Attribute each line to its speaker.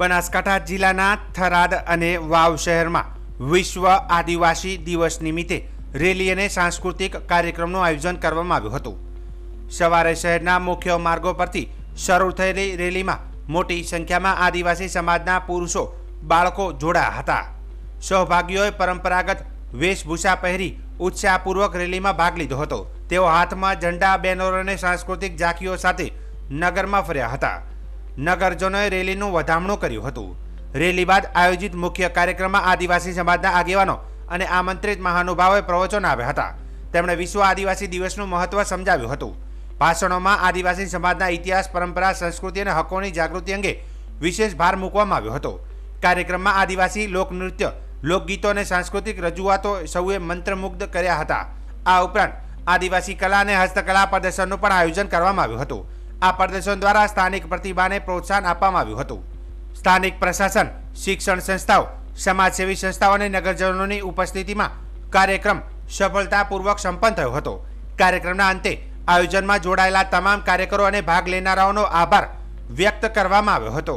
Speaker 1: બનાસકાંઠા જિલ્લાના થરાદ અને વાવ શહેરમાં વિશ્વ આદિવાસી દિવસ નિમિત્તે રેલી અને સાંસ્કૃતિક કાર્યક્રમનું આયોજન કરવામાં આવ્યું હતું. સવારે શહેરના મુખ્ય માર્ગો પરથી શરૂ થયેલી રેલીમાં મોટી સંખ્યામાં આદિવાસી સમાજના પુરુષો, બાળકો જોડાયા હતા. સહભાગીઓએ પરંપરાગત વેશભૂષા પહેરી ઉત્સાહપૂર્વક રેલીમાં ભાગ લીધો હતો. તેઓ હાથમાં ઝંડા, બેનરો અને સાંસ્કૃતિક ઝાંખીઓ સાથે નગરમાં ફર્યા હતા. નગરજનોએ રેલીનું વધામણું કર્યું હતું. રેલી બાદ આયોજિત મુખ્ય કાર્યક્રમમાં આદિવાસી સમાજના આગેવાનો અને આમંત્રિત મહાનુભાવોએ પ્રવચન આવ્યા હતા. તેમણે વિશ્વ આદિવાસી દિવસનું મહત્વ સમજાવ્યું હતું. ભાષણોમાં આદિવાસી સમાજના ઇતિહાસ, પરંપરા, સંસ્કૃતિ અને હકોની જાગૃતિ અંગે વિશેષ ભાર મૂકવામાં આવ્યો હતો. કાર્યક્રમમાં આદિવાસી લોકનૃત્ય, લોકગીતો અને સાંસ્કૃતિક રજૂઆતો સૌએ મંત્રમુગ્ધ કર્યા હતા. આ ઉપરાંત આદિવાસી કલા અને હસ્તકલા પ્રદર્શનનું પણ આયોજન કરવામાં આવ્યું હતું. આ પ્રદર્શન દ્વારા સ્થાનિક પ્રતિભાને પ્રોત્સાહન આપવામાં આવ્યું હતું. સ્થાનિક પ્રશાસન, શિક્ષણ સંસ્થાઓ, સમાજસેવી સંસ્થાઓ અને નગરજનોની ઉપસ્થિતિમાં કાર્યક્રમ સફળતાપૂર્વક સંપન્ન થયો હતો. કાર્યક્રમના અંતે આયોજનમાં જોડાયેલા તમામ કાર્યકરો અને ભાગ લેનારાઓનો આભાર વ્યક્ત કરવામાં આવ્યો હતો.